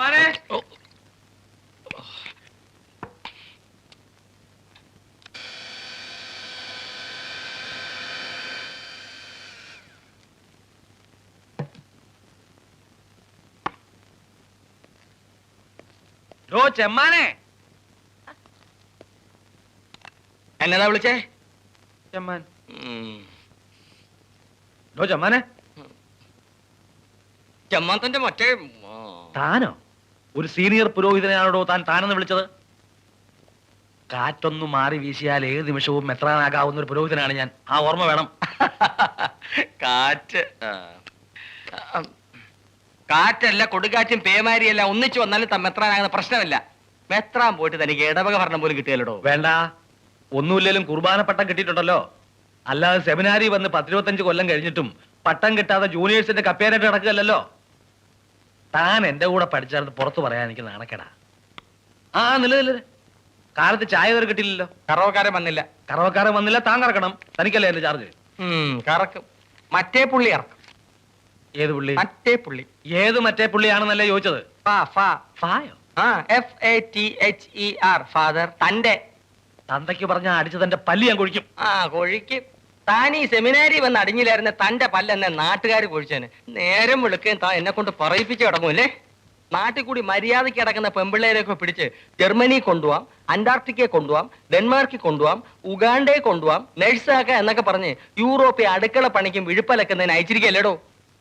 ചെമ്മാനെ ഡോ ചെമ്മാനെ. എന്നതാ വിളിച്ചേ? ചെമ്മാൻ. ഡോ ചെമ്മാനെ. ചെമ്മാത്തന്റെ മറ്റേ ആ. താനോ? ഒരു സീനിയർ പുരോഹിതനാണോ താൻ താനെന്ന് വിളിച്ചത്? കാറ്റൊന്നു മാറി വീശിയാൽ ഏത് നിമിഷവും മെത്രാനാകാവുന്ന ഒരു പുരോഹിതനാണ് ഞാൻ. ആ ഓർമ്മ വേണം. കാറ്റ്. കാറ്റല്ല കൊടുകാറ്റും പേമാരിയല്ല ഒന്നിച്ചു വന്നാലും മെത്രാനാകുന്ന പ്രശ്നമില്ല. മെത്രാൻ പോയിട്ട് തനിക്ക് ഇടവക ഭരണം പോലും കിട്ടിയല്ലോ വേണ്ട. ഒന്നുമില്ലേലും കുർബാന പട്ടം കിട്ടിയിട്ടുണ്ടല്ലോ. അല്ലാതെ സെമിനാരി വന്ന് പത്തിരുപത്തഞ്ച് കൊല്ലം കഴിഞ്ഞിട്ടും പട്ടം കിട്ടാതെ ജൂനിയേഴ്സിന്റെ കപ്പേരായിട്ട് നടക്കുകയല്ലോ താൻ എന്റെ കൂടെ പഠിച്ചാലും പുറത്തു പറയാൻ എനിക്ക് നാണക്കേടാ. ആ നില നില കാലത്ത് ചായ കയറി കിട്ടിയില്ലല്ലോ. കറവക്കാരൻ വന്നില്ല. കറവക്കാരൻ വന്നില്ല താൻ കറക്കണം. തനിക്കല്ലേ എന്റെ ചാർജ് കറക്കും. മറ്റേ പുള്ളി ഇറക്കും ഏത് പുള്ളി? മറ്റേ പുള്ളി. ഏത് മറ്റേ പുള്ളിയാണെന്നല്ലേ ചോദിച്ചത്? ഫാദർ തന്റെ തന്തയ്ക്ക് പറഞ്ഞ അടിച്ച് തന്റെ പല്ലി ഞാൻ കുഴിക്കും. ആ കൊഴിക്ക്. താൻ ഈ സെമിനാരി വന്ന് അടിഞ്ഞില്ലായിരുന്ന തന്റെ പല്ലെന്നെ നാട്ടുകാർ പൊഴിച്ചേന്. നേരം വിളിക്കുകയും താൻ എന്നെ കൊണ്ട് പറയിപ്പിച്ച് കിടങ്ങൂല്ലേ നാട്ടിൽ കൂടി മര്യാദയ്ക്ക് കിടക്കുന്ന പെമ്പിള്ളേരെയൊക്കെ പിടിച്ച് ജർമ്മനി കൊണ്ടുപോവാം അന്റാർട്ടിക്കയെ കൊണ്ടുപോവാം ഡെൻമാർക്കിൽ കൊണ്ടുപോവാം ഉഗാണ്ടയെ കൊണ്ടുപോവാം നഴ്സാക്ക എന്നൊക്കെ പറഞ്ഞ് യൂറോപ്പിൽ അടുക്കള പണിക്കും വിഴുപ്പലക്കുന്നതിന് അയച്ചിരിക്കല്ലേടോ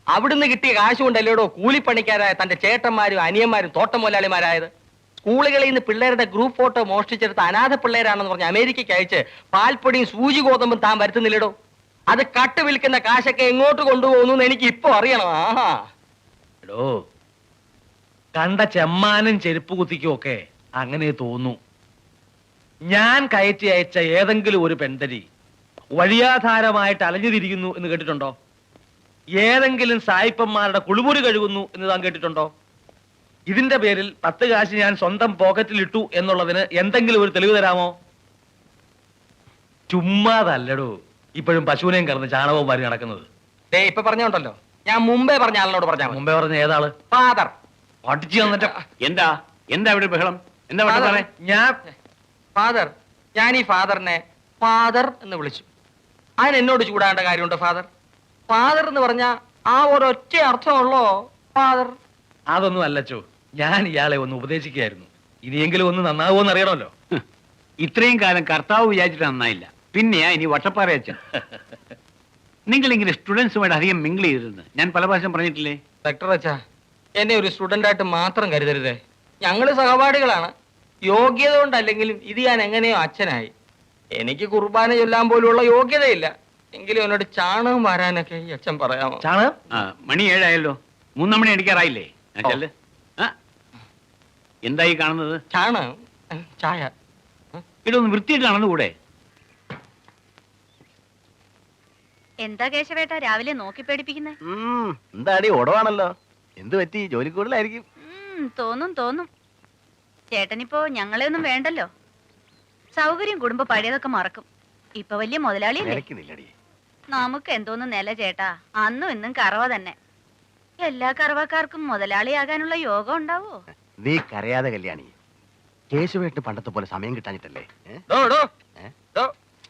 അവിടുന്ന് കിട്ടിയ കാശുകൊണ്ടല്ലേടോ കൂലിപ്പണിക്കാരായ തന്റെ ചേട്ടന്മാരും അനിയന്മാരും തോട്ടം മുതലാളിമാരായത് സ്കൂളുകളിൽ നിന്ന് പിള്ളേരുടെ ഗ്രൂപ്പ് ഫോട്ടോ മോഷ്ടിച്ചെടുത്ത അനാഥ പിള്ളേരാണെന്ന് പറഞ്ഞ് അമേരിക്കയ്ക്ക് അയച്ച് പാൽപ്പൊടിയും സൂചി ഗോതമ്പും താൻ വരുത്തുന്നില്ലടോ? അത് കട്ട് വിൽക്കുന്ന കാശൊക്കെ എങ്ങോട്ട് കൊണ്ടുപോകുന്നു എനിക്ക് ഇപ്പൊ അറിയണം. ആഹാ. എടോ കണ്ട ചെമ്മാനും ചെരുപ്പ് കുത്തിക്കും ഒക്കെ അങ്ങനെ തോന്നു. ഞാൻ കയറ്റി അയച്ച ഏതെങ്കിലും ഒരു പെൺതരി വഴിയാധാരമായിട്ട് അലഞ്ഞുതിരിക്കുന്നു എന്ന് കേട്ടിട്ടുണ്ടോ? ഏതെങ്കിലും സായിപ്പന്മാരുടെ കുളിമുറി കഴുകുന്നു എന്ന് താൻ കേട്ടിട്ടുണ്ടോ? ഇതിന്റെ പേരിൽ പത്ത് കാശ് ഞാൻ സ്വന്തം പോക്കറ്റിൽ ഇട്ടു എന്നുള്ളതിന് എന്തെങ്കിലും ഒരു തെളിവ് തരാമോ? ചുമ്മാതല്ലടോ. ഇപ്പോഴും പശുവിനെയും കറന്ന് ചാണകവും വാരി നടക്കുന്നത്. ദേ ഇപ്പൊ പറഞ്ഞോണ്ടല്ലോ. ഞാൻ മുമ്പേ പറഞ്ഞ ആളിനോട് പറഞ്ഞാൽ മുമ്പേ പറഞ്ഞ ഏതാൾ? ഫാദർ പഠിച്ചു തന്നിട്ട് എന്താ? എന്താ ഇവിടെ ബഹളം? എന്താ ഞാൻ ഫാദർ ഞാൻ ഈ ഫാദറിനെ ഫാദർ എന്ന് വിളിച്ചു. അതിന് എന്നോട് ചൂടാണ്ട കാര്യമുണ്ട് ഫാദർ ഫാദർ എന്ന് പറഞ്ഞ ആ ഒരൊറ്റ അർത്ഥമുള്ളോ ഫാദർ അതൊന്നും അല്ലച്ചോ ഞാൻ ഇയാളെ ഒന്ന് ഉപദേശിക്കുകയായിരുന്നു. ഇനിയെങ്കിലും ഒന്ന് നന്നാവുമെന്ന് അറിയണമല്ലോ ഇത്രയും കാലം കർത്താവ് വിചാരിച്ചിട്ട് നന്നായില്ല. പിന്നെയാ ഇനി വട്ടപ്പാറ അച്ഛൻ. നിങ്ങൾ ഇങ്ങനെ സ്റ്റുഡൻസുമായിട്ട് അധികം മിങ്കിൾ ചെയ്തിരുന്നു ഞാൻ പല പ്രാവശ്യം പറഞ്ഞിട്ടില്ലേ? ഡോക്ടർ അച്ഛാ എന്നെ ഒരു സ്റ്റുഡന്റ് ആയിട്ട് മാത്രം കരുതരുതേ. ഞങ്ങൾ സഹപാഠികളാണ്. യോഗ്യത കൊണ്ടല്ലെങ്കിലും ഇത് ഞാൻ എങ്ങനെയോ അച്ഛനായി. എനിക്ക് കുർബാന ചൊല്ലാൻ പോലുള്ള യോഗ്യതയില്ല. എങ്കിലും എന്നോട് ചാണകം വരാനൊക്കെ ഈ അച്ഛൻ പറയാമോ? ചാണകം? മണി ഏഴായല്ലോ. മൂന്നാം മണി അടിക്കാറായില്ലേ? ആ, ചെല്ല്. ആ, എന്തായി കാണുന്നത്? ചാണകം ഉം, ചായ. ഇതൊന്ന് വൃത്തിയിട്ടാണെന്ന് നടന്നുകൂടെ? എന്താ കേശവേട്ട രാവിലെ നോക്കി പേടിപ്പിക്കുന്നേ? എന്താടി ഓടവാണല്ലോ. എന്ത് പറ്റി? ജോലി കൂടുതലായിരിക്കും ഉം, തോന്നും തോന്നും. ചേട്ടനിപ്പോ ഞങ്ങളെ ഒന്നും വേണ്ടല്ലോ. സൗകര്യം കുടുംബ പഴയതൊക്കെ മറക്കും. ഇപ്പൊ വലിയ മുതലാളിയല്ലേ? നിലയ്ക്കുന്നില്ലടി നമുക്ക് എന്തോന്ന് നില ചേട്ടാ. അന്നും ഇന്നും കറവ തന്നെ. എല്ലാ കറവക്കാർക്കും മുതലാളിയാകാനുള്ള യോഗം ഉണ്ടാവോ? നീ കരയാതെ കല്യാണി. കേശുവേട്ട് പണ്ടത്തെ പോലെ സമയം കിട്ടാഞ്ഞിട്ടല്ലേ.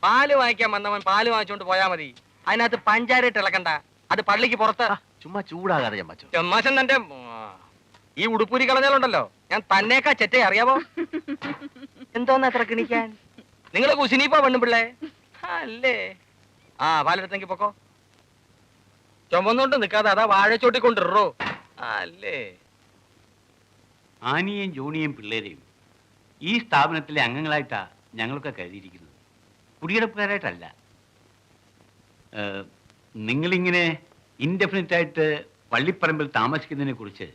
പാൽ വാങ്ങിക്കാൻ വന്നവൻ പാൽ വാങ്ങിച്ചോണ്ട് പോയാ മതി. അതിനകത്ത് പഞ്ചാരയിട്ട് ഇളക്കണ്ട. അത് പള്ളിക്ക് പുറത്ത്. ചുമ്മാ ചൂടാകാതെ ചെമ്മാശൻ തന്റെ ഈ ഉടുപ്പൂരി കളഞ്ഞാലുണ്ടല്ലോ. ഞാൻ തന്നേക്കാ ചെറ്റേ അറിയാവോ? എന്തോന്ന് അത്ര കിണിക്കാൻ? നിങ്ങളെ കുശിനിപ്പോ പെണ്ണുപിള്ളേ അല്ലേ? ആ പാലെടുത്തെങ്കിൽ പൊക്കോ. ചുമന്നോണ്ട് നിക്കാതെ അതാ വാഴച്ചോട്ടി കൊണ്ടിറോ അല്ലേ? ആനിയും ജോണിയും പിള്ളേരെയും ഈ സ്ഥാപനത്തിലെ അംഗങ്ങളായിട്ടാ ഞങ്ങളൊക്കെ കരുതിയിരിക്കുന്നത്. കുടിയെടുപ്പുകാരായിട്ടല്ല. നിങ്ങളിങ്ങനെ ഇൻഡെഫിനിറ്റ് ആയിട്ട് പള്ളിപ്പറമ്പിൽ താമസിക്കുന്നതിനെ കുറിച്ച്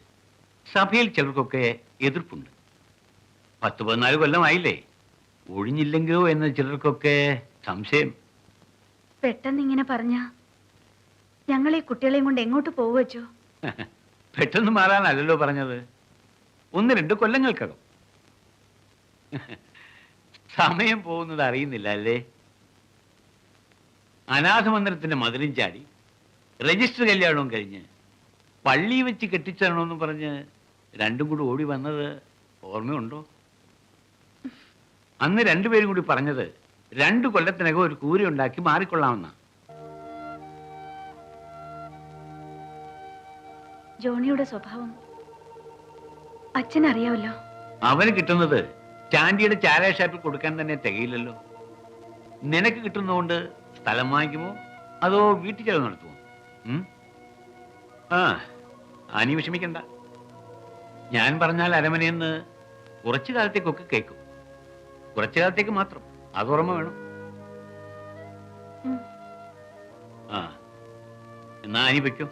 സഭയിൽ ചിലർക്കൊക്കെ എതിർപ്പുണ്ട്. പത്ത് പതിനാല് കൊല്ലമായില്ലേ? ഒഴിഞ്ഞില്ലെങ്കിലോ എന്ന ചിലർക്കൊക്കെ സംശയം. പെട്ടെന്ന് ഇങ്ങനെ പറഞ്ഞ ഞങ്ങൾ ഈ കുട്ടികളെയും കൊണ്ട് എങ്ങോട്ട് പോവുവച്ചോ പെട്ടെന്ന് മാറാനല്ലല്ലോ പറഞ്ഞത്. ഒന്ന് രണ്ട് കൊല്ലങ്ങൾക്കകം. സമയം പോകുന്നത് അറിയുന്നില്ല അല്ലേ? അനാഥമന്ദിരത്തിന്റെ മതിലും ചാടി രജിസ്റ്റർ കല്യാണവും കഴിഞ്ഞ് പള്ളി വെച്ച് കെട്ടിച്ചേരണമെന്ന് പറഞ്ഞ് രണ്ടും കൂടി ഓടി വന്നത് ഓർമ്മയുണ്ടോ? അന്ന് രണ്ടുപേരും കൂടി പറഞ്ഞത് രണ്ടു കൊല്ലത്തിനകം ഒരു കൂര ഉണ്ടാക്കി മാറിക്കൊള്ളാമെന്ന. ജോണിയുടെ സ്വഭാവം അച്ഛൻ അറിയാമല്ലോ അവന് കിട്ടുന്നത് ചാണ്ടിയുടെ ചാരായ ഷാപ്പിൽ കൊടുക്കാൻ തന്നെ തികയില്ലല്ലോ. നിനക്ക് കിട്ടുന്നതുകൊണ്ട് സ്ഥലം വാങ്ങിക്കുമോ? അതോ വീട്ടിൽ ചെലവ് നടത്തുമോ? ആ അനി വിഷമിക്കണ്ട. ഞാൻ പറഞ്ഞാൽ അരമനയെന്ന് കുറച്ചു കാലത്തേക്കൊക്കെ കേൾക്കും. കുറച്ചു കാലത്തേക്ക് മാത്രം. അത് ഓർമ്മ വേണം. ആ എന്നാ അനി വെക്കും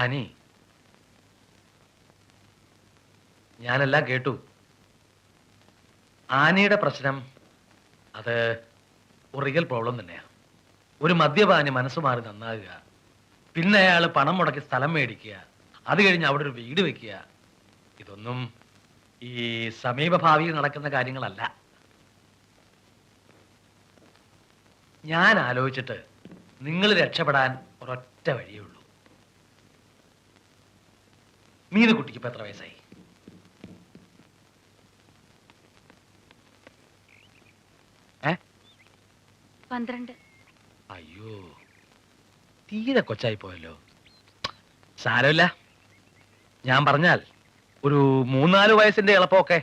അനി ഞാനെല്ലാം കേട്ടു. ആനയുടെ പ്രശ്നം അത് ഒരു റിയൽ പ്രോബ്ലം തന്നെയാണ് ഒരു മദ്യപാനി മനസ്സ് മാറി നന്നാകുക പിന്നെ അയാൾ പണം മുടക്കി സ്ഥലം മേടിക്കുക അത് കഴിഞ്ഞ് അവിടെ ഒരു വീട് വെക്കുക ഇതൊന്നും ഈ സമീപഭാവിയിൽ നടക്കുന്ന കാര്യങ്ങളല്ല. ഞാൻ ആലോചിച്ചിട്ട് നിങ്ങൾ രക്ഷപ്പെടാൻ ഒരൊറ്റ വഴിയേ ഉള്ളൂ മീനുകുട്ടിക്ക് ഇപ്പൊ എത്ര വയസ്സായി? പന്ത്രണ്ട്. അയ്യോ തീരെ കൊച്ചായി പോയല്ലോ. സാരമില്ല. ഞാൻ പറഞ്ഞാൽ ഒരു മൂന്നാൽ വയസ്സിന്റെ എളുപ്പമൊക്കെ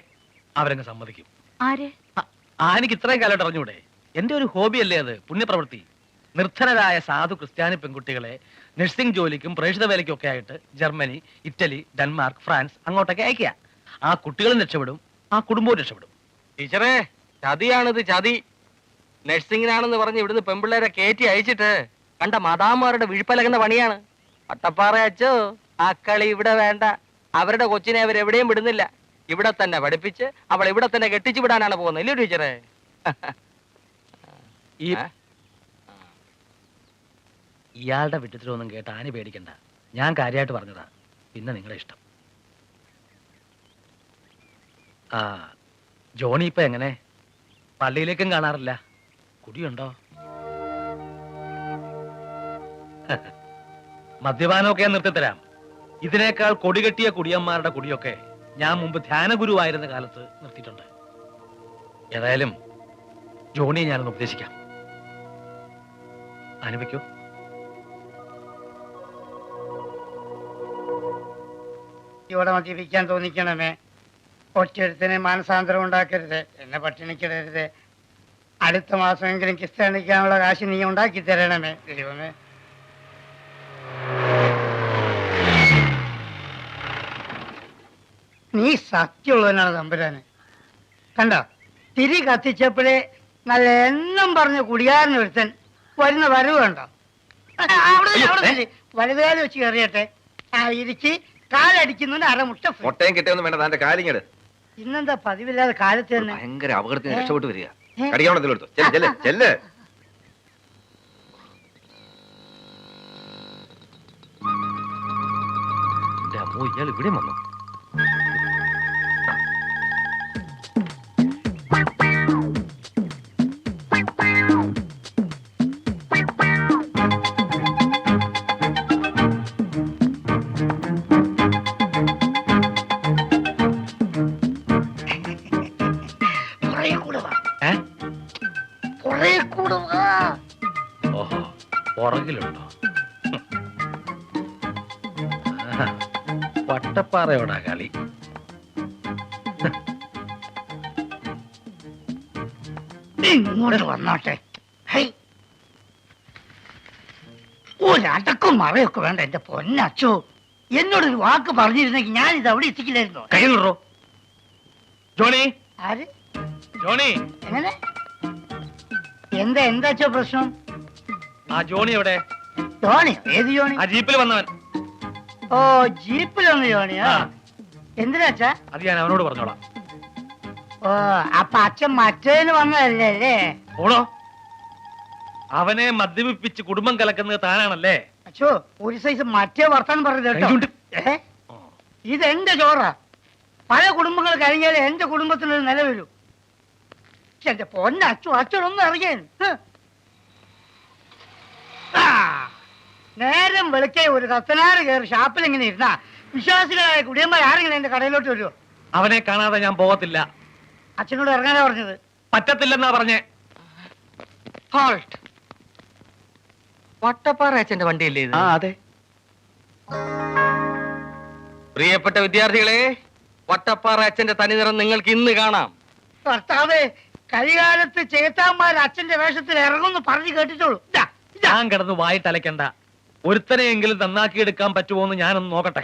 അവരങ്ങ് സമ്മതിക്കും. ആര്? ആ- ആനിക്ക് ഇത്രയും കാലമായിട്ട് അറിഞ്ഞൂടെ? എന്റെ ഒരു ഹോബിയല്ലേ അത്? പുണ്യപ്രവൃത്തി. നിർദ്ധനരായ സാധു ക്രിസ്ത്യാനി പെൺകുട്ടികളെ നഴ്സിംഗ് ജോലിക്കും പ്രേക്ഷിത വേലയ്ക്കും ഒക്കെ ആയിട്ട് ജർമ്മനി ഇറ്റലി ഡെൻമാർക്ക് ഫ്രാൻസ് അങ്ങോട്ടൊക്കെ അയക്കുക ആ കുട്ടികളും രക്ഷപ്പെടും ആ കുടുംബവും രക്ഷപ്പെടും. ടീച്ചറേ ചതിയാണിത് ചതി. നഴ്സിംഗിനാണെന്ന് പറഞ്ഞ് ഇവിടുന്ന് പെമ്പിള്ളേരെ കയറ്റി അയച്ചിട്ട് കണ്ട മാതാമാരുടെ വിഴുപ്പലകുന്ന പണിയാണ്. അട്ടപ്പാറ അച്ചോ ആ കളി ഇവിടെ വേണ്ട. അവരുടെ കൊച്ചിനെ അവരെവിടെയും വിടുന്നില്ല. ഇവിടെ തന്നെ പഠിപ്പിച്ച് അവൾ ഇവിടെ തന്നെ കെട്ടിച്ചു വിടാനാണ് പോകുന്നത്. ഇല്ലേ ടീച്ചറേ? ഈ? ഇയാളുടെ വിട്ടിത്തിലൊന്നും കേട്ട് ആനി പേടിക്കണ്ട. ഞാൻ കാര്യമായിട്ട് പറഞ്ഞതാ. പിന്നെ നിങ്ങളുടെ ഇഷ്ടം. ആ ജോണി ഇപ്പൊ എങ്ങനെ? പള്ളിയിലേക്കും കാണാറില്ല. കുടിയുണ്ടോ? മദ്യപാനമൊക്കെ ഞാൻ നിർത്തിത്തരാം. ഇതിനേക്കാൾ കൊടികെട്ടിയ കുടിയന്മാരുടെ കുടിയൊക്കെ ഞാൻ മുമ്പ് ധ്യാനഗുരുവായിരുന്ന കാലത്ത് നിർത്തിയിട്ടുണ്ട്. ഏതായാലും ജോണിയെ ഞാനൊന്ന് ഉപദേശിക്കാം. അനുഭവിക്കൂ ഇവിടെ മദ്യപിക്കാൻ തോന്നിക്കണമേ. ഒറ്റൊരുത്തിന് മാനസാന്തരം ഉണ്ടാക്കരുത്. എന്നെ പട്ടിണിക്കിടരുത്. അടുത്ത മാസമെങ്കിലും കിസ്തണിക്കാനുള്ള കാശ് നീ ഉണ്ടാക്കി തരണമേ. ദൈവമേ. നീ സത്യമുള്ളവനാണ് തമ്പുരാന്. കണ്ടോ? തിരി കത്തിച്ചപ്പോഴേ നല്ല എണ്ണം പറഞ്ഞ കുടിയാരൻ ഒരുത്തൻ വരുന്ന വരവ് കണ്ടോ? വലുതുകാലം വെച്ച് കയറിയട്ടെ. ആ ഇരിച്ച് കാലടിക്കുന്നതിന് അരമുട്ട. മുട്ടയും കിട്ടിയൊന്നും വേണ്ട താന്റെ കാലിങ്ങട്. ഇന്നെന്താ പതിവില്ലാതെ കാലത്ത് തന്നെ ഭയങ്കര അപകടത്തിന് ഏ? രക്ഷപ്പെട്ടു വരിക. എടുത്തു ചെല്ല് ചെല്ല് ചെല്ല്. അമ്മോ ഇയാൾ ഇവിടെ വന്നു? വട്ടപ്പാറയോടാ കളി. ഇങ്ങോട്ട് വന്നോട്ടെ. ഒരടക്കും മറയൊക്കെ വേണ്ട എന്റെ പൊന്നച്ചു എന്നോടൊരു വാക്ക് പറഞ്ഞിരുന്നെങ്കിൽ ഞാൻ ഇത് അവിടെ എത്തിക്കില്ലായിരുന്നോ? കയ്യിലുറോ ജോണി? ആര്? ജോണി? എങ്ങനെ? എന്താ എന്താച്ചോ പ്രശ്നം? ആ ജോണി എവിടെ? ജോണി ഏത് ജോണി? ആ ജീപ്പിൽ വന്നവൻ. ഓ ജീപ്പിൽ വന്ന് ജോണിയാ ആ. എന്തിനാച്ചാ? അത് ഞാൻ അവനോട് പറഞ്ഞോളാം. ഓ അപ്പൊ അച്ഛൻ മറ്റേന് വന്നതല്ലേ? അല്ലേ? അവനെ മദ്യപിപ്പിച്ച് കുടുംബം കലക്കുന്നത് താനാണല്ലേ? അച്ഛോ ഒരു സൈസ് മറ്റേ വർത്താനം പറഞ്ഞത് കേട്ടോ. ഏ? ഇതെന്റെ ചോറാ. പല കുടുംബങ്ങൾ കഴിഞ്ഞാലേ എന്റെ കുടുംബത്തിനൊരു നില വരൂ. എന്റെ പൊന്നച്ചു അച്ഛനൊന്നും അറിയാൻ. നേരം വെളുക്കെ ഒരു കത്തനാറ് കയറി ഷാപ്പിൽ ഇങ്ങനെ ഇരുന്നാ. വിശ്വാസികളായ കുടിയന്മാർ ആരെങ്കിലും എന്റെ കടയിലോട്ട് വരുമോ അവനെ കാണാതെ ഞാൻ പോകത്തില്ല. അച്ഛനോട് ഇറങ്ങാനാ പറഞ്ഞത്? പറ്റത്തില്ലെന്നാ പറഞ്ഞേ. ഹോൾട്ട് വട്ടപ്പാറ അച്ഛന്റെ വണ്ടിയല്ലേ ഇത്? ആ അതെ. പ്രിയപ്പെട്ട വിദ്യാർത്ഥികളെ വട്ടപ്പാറ അച്ഛന്റെ തനിനിറം നിങ്ങൾക്ക് ഇന്ന് കാണാം. ഭർത്താവേ കൈകാലത്ത് ചേത്താന്മാർ അച്ഛന്റെ വേഷത്തിൽ ഇറങ്ങുന്നു പറഞ്ഞു കേട്ടിട്ടുള്ളൂ. ഞാൻ കിടന്ന് വായിട്ടലക്കണ്ട ഒരുത്തനെയെങ്കിലും നന്നാക്കി എടുക്കാൻ പറ്റുമോ എന്ന് ഞാനൊന്ന് നോക്കട്ടെ.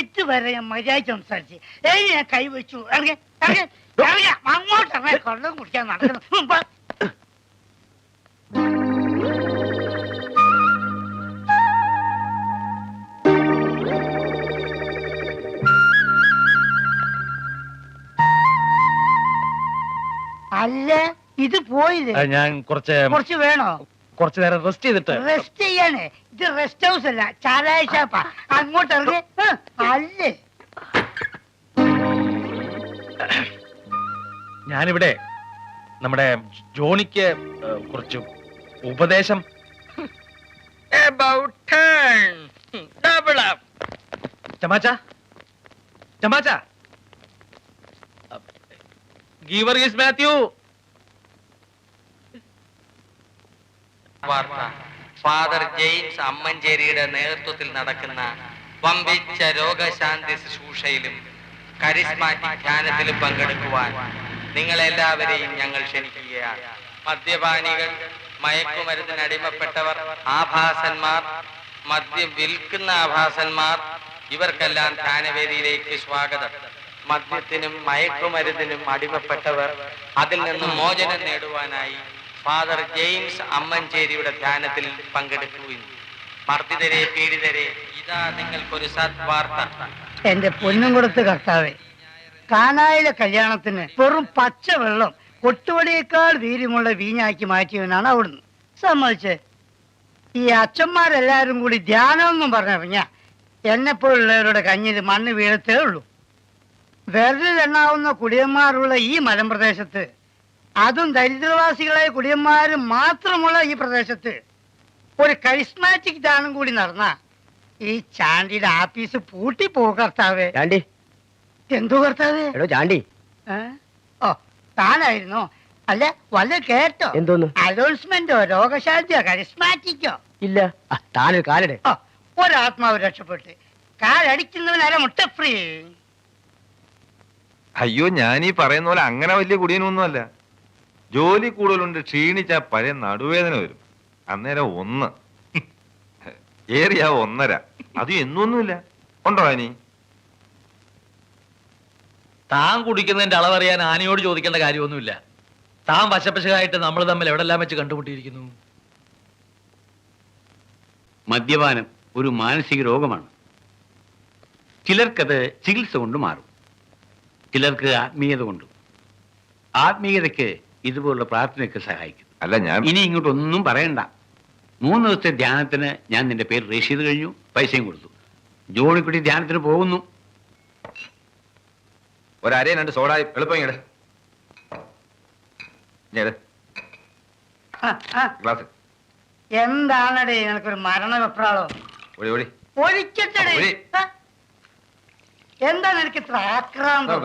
ഇതുവരെ ഞാൻ മര്യാദ സംസാരിച്ച്. ഏയ് ഞാൻ കൈവച്ചു അങ്ങോട്ട് ഇറങ്ങി. കൊള്ളം കുടിക്കാൻ നടക്കുന്നു. അല്ല ഇത് പോയില്ലേ? ഞാൻ കുറച്ച് കുറച്ച് വേണോ? കുറച്ച് നേരം റെസ്റ്റ് ചെയ്തിട്ട് റെസ്റ്റ് ചെയ്യാനേ ഇത് റെസ്റ്റ് ഹൗസ് അല്ല ചാരായ ഷാപ്പാ അങ്ങോട്ട് ഇറങ്ങി. അല്ലേ? ഞാനിവിടെ നമ്മുടെ ജോണിക്ക് കുറച്ച് ഉപദേശം. ചമാച്ച. ചമാച്ച ഗീവർ ഗീവർഗീസ് മാത്യു. വാർത്ത. ഫാദർ ജെയിംസ് അമ്മഞ്ചേരിയുടെ നേതൃത്വത്തിൽ നടക്കുന്ന വമ്പിച്ച രോഗശാന്തി ശുശ്രൂഷയിലും കരിസ്മാറ്റിക് ധ്യാനത്തിലും പങ്കെടുക്കുവാൻ നിങ്ങളെല്ലാവരെയും ഞങ്ങൾ ക്ഷണിക്കുകയാണ്. മദ്യപാനികൾ മയക്കുമരുന്നിന് അടിമപ്പെട്ടവർ ആഭാസന്മാർ മദ്യം വിൽക്കുന്ന ആഭാസന്മാർ ഇവർക്കെല്ലാം ധ്യാനവേദിയിലേക്ക് സ്വാഗതം. മദ്യത്തിനും മയക്കുമരുന്നിനും അടിമപ്പെട്ടവർ അതിൽ നിന്നും മോചനം നേടുവാനായി ഫാദർ ജെയിംസ് അമ്മഞ്ചേരിയുടെ ധ്യാനത്തിൽ പങ്കെടുക്കുകയും മർദ്ദിതരെ പീഡിതരെ ഇതാ നിങ്ങൾക്കൊരു സദ്വാർത്ത. എന്റെ പൊന്നും കൊടുത്ത് കർത്താവേ കാനായിലെ കല്യാണത്തിന് വെറും പച്ചവെള്ളം കൊട്ടുവടിയേക്കാൾ വീര്യമുള്ള വീഞ്ഞാക്കി മാറ്റിയവനാണ് അവിടുന്ന്. സമ്മതിച്ചേ. ഈ അച്ഛന്മാരെല്ലാരും കൂടി ധ്യാനം എന്നും പറഞ്ഞിറങ്ങിയ എന്നെപ്പോലുള്ളവരുടെ കഞ്ഞിൽ മണ്ണ് വീഴത്തേ ഉള്ളൂ. വെറുതെ എണ്ണാവുന്ന കുടിയന്മാരുള്ള ഈ മലമ്പ്രദേശത്ത് അതും ദരിദ്രവാസികളായ കുടിയന്മാർ മാത്രമുള്ള ഈ പ്രദേശത്ത്. ഒരു കരിസ്മാറ്റിക് ദാനം കൂടി നടന്ന ഈ ചാണ്ടിയുടെ ആഫീസ് പൂട്ടി പോകും കർത്താവേ. ചാണ്ടി. എന്തോ കർത്താവേ? എടോ ചാണ്ടി. ഏ? ഓ താനായിരുന്നോ? അല്ല വല്ല കേട്ടോ? എന്തോന്ന്? അലോൺസ്മെന്റോ രോഗശാന്തിയോ കരിസ്മാറ്റിക്കോ? ഇല്ല. ആ, താനൊരു കാലടെ. ഓ ഒരാത്മാവ് രക്ഷപ്പെട്ട്. കാലടിക്കുന്നവനാരെ മുട്ട ഫ്രീ അയ്യോ ഞാൻ ഈ പറയുന്ന പോലെ അങ്ങനെ വലിയ കുടിയനൊന്നുമല്ല. ജോലി കൂടുതലുണ്ട് ക്ഷീണിച്ച പഴയ നടുവേദന വരും. അന്നേരം ഒന്ന്. ഏറിയ ഒന്നര. അത് എന്നൊന്നുമില്ല. ഉണ്ടോ അനി? താൻ കുടിക്കുന്നതിന്റെ അളവറിയാൻ ആനയോട് ചോദിക്കേണ്ട കാര്യമൊന്നുമില്ല. താൻ വശപ്പശകായിട്ട് നമ്മൾ തമ്മിൽ എവിടെല്ലാം വെച്ച് കണ്ടുമുട്ടിയിരിക്കുന്നു? മദ്യപാനം ഒരു മാനസിക രോഗമാണ്. ചിലർക്കത് ചികിത്സ കൊണ്ട് മാറും. ചിലർക്ക് ആത്മീയത കൊണ്ടും. ആത്മീയതയ്ക്ക് ഇതുപോലുള്ള പ്രാർത്ഥനയൊക്കെ സഹായിക്കും. അല്ല ഞാൻ ഇനി ഇങ്ങോട്ടൊന്നും പറയണ്ട. മൂന്ന് ദിവസത്തെ ധ്യാനത്തിന് ഞാൻ നിന്റെ പേര് രജിസ്റ്റർ ചെയ്ത് കഴിഞ്ഞു പൈസയും കൊടുത്തു. ജോണിക്കുട്ടി ധ്യാനത്തിന് പോകുന്നു. ഒരരയും രണ്ട് സോഡായി എളുപ്പം ഇങ്ങട്. ഇങ്ങട് ഗ്ലാസ്. എന്താണടേ നിനക്കൊരു മരണ വെപ്രാളോ ഓടി ഓടി? എന്താ നിനക്ക് ഇത്ര ആക്രാന്തം.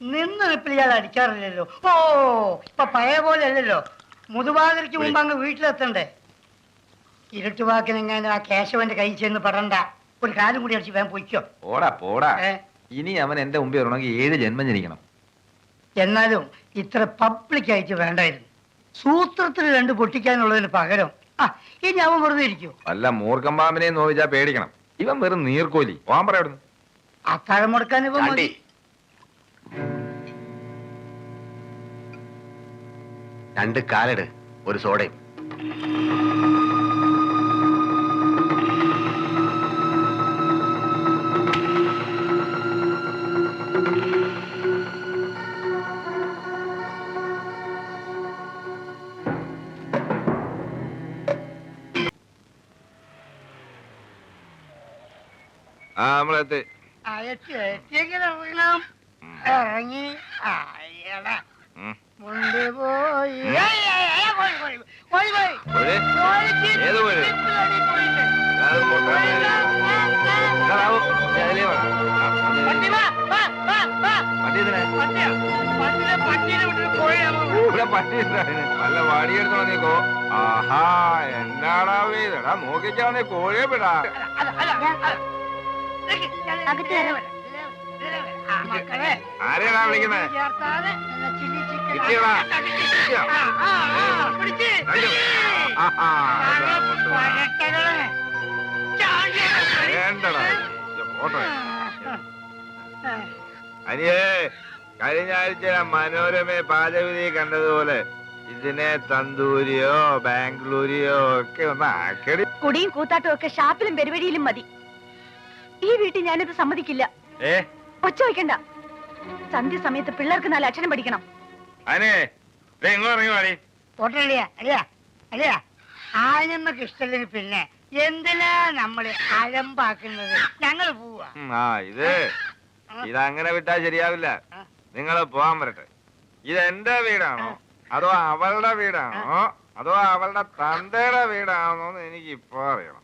നിന്ന് നിപ്പിൽ ഇയാൾ അടിക്കാറില്ലല്ലോ. ഓ ഇപ്പൊ പഴയ പോലെ അല്ലല്ലോ മുതുവാതിരിക്ക് മുമ്പ് അങ്ങ് വീട്ടിലെത്തണ്ടേ? ഇരുട്ടുവാക്കിനെങ്ങനെ ആ കേശവന്റെ കൈ ചെന്ന് പറണ്ട ഒരു കാലം കൂടി അടിച്ച് വേഗം പൊയ്ക്കോ. പോടാ പോടാ. ഏ? ഇനി അവൻ എന്റെ മുമ്പിൽ വരണമെങ്കിൽ ഏഴ് ജന്മം ജനിക്കണം. എന്നാലും ഇത്ര പബ്ലിക് ആയിട്ട് വേണ്ടായിരുന്നു. സൂത്രത്തിൽ രണ്ട് പൊട്ടിക്കാനുള്ളതിന് പകരം. ആ ഇനി അവൻ വെറുതെ ഇരിക്കൂ? വല്ല മൂർഖമ്പാമ്പിനെ നോവിച്ചാ പേടിക്കണം. ഇവൻ വെറും നീർക്കോലി. ഓൻ പറയുന്നു അത്താഴം മുടക്കാൻ ഇവൻ മതി. രണ്ട് കാലട് ഒരു സോഡയും. ആ നമ്മളെത്തി. ആ, എത്തി, എത്തിയെങ്കിൽ ഇറങ്ങണം ഇറങ്ങി നല്ല വാടി? കോഴിക്ക് ഏത് കോഴി? ടിപ്പിലടി കോഴിക്ക്. അത് കൊണ്ടുപോയി. കോഴി, വാ, വാ, വാ. എടാ, ബാബു, നീ അതിലേ വാ. ആ, അത് പട്ടി വാ, വാ, വാ, വാ. പട്ടിയാ? പട്ടിനെ പട്ടീനെ വിട്ടിട്ട് കോഴി നമ്മൾ ഇവിടെ പട്ടി ഇല്ല അതിന്. വല്ല നീക്കോ ആഹാ എന്താടാ വീതടാ നോക്കിച്ചാ നീ കോഴിയെ വിടാ അല്ല, അല്ല, അല്ല. നിക്ക്, ഞാൻ അകത്ത് ആരെയാടാ വിളിക്കുന്നേ. വേണ്ടടാ. പോട്ടെ. അനിയേ കഴിഞ്ഞ ആഴ്ച മനോരമ പാചകവിധി കണ്ടതുപോലെ ഇതിനെ തന്തൂരിയോ ബാംഗ്ലൂരിയോ ഒക്കെ ഒന്ന് ആക്കടി കുടിയും കൂത്താട്ടവും ഒക്കെ ഷാപ്പിലും പെരുവഴിയിലും മതി. ഈ വീട്ടിൽ ഞാനിത് സമ്മതിക്കില്ല. ഏ? ഒച്ച വയ്ക്കണ്ട. സന്ധ്യ സമയത്ത് പിള്ളേർക്ക് നല്ല അക്ഷരം പഠിക്കണം. ആനമ്മക്ക് ഇഷ്ടത്തിന് പിന്നെ എന്തിനാ നമ്മൾ അലമ്പാക്കുന്നത്? ഞങ്ങൾ പോവാ. ആ ഇത് ഇതങ്ങനെ വിട്ടാ ശരിയാവില്ല. നിങ്ങൾ പോവാൻ വരട്ടെ. ഇത് എന്റെ വീടാണോ? അതോ അവളുടെ വീടാണോ? അതോ അവളുടെ തന്തയുടെ വീടാണോ എന്ന് എനിക്ക് ഇപ്പൊ അറിയണം.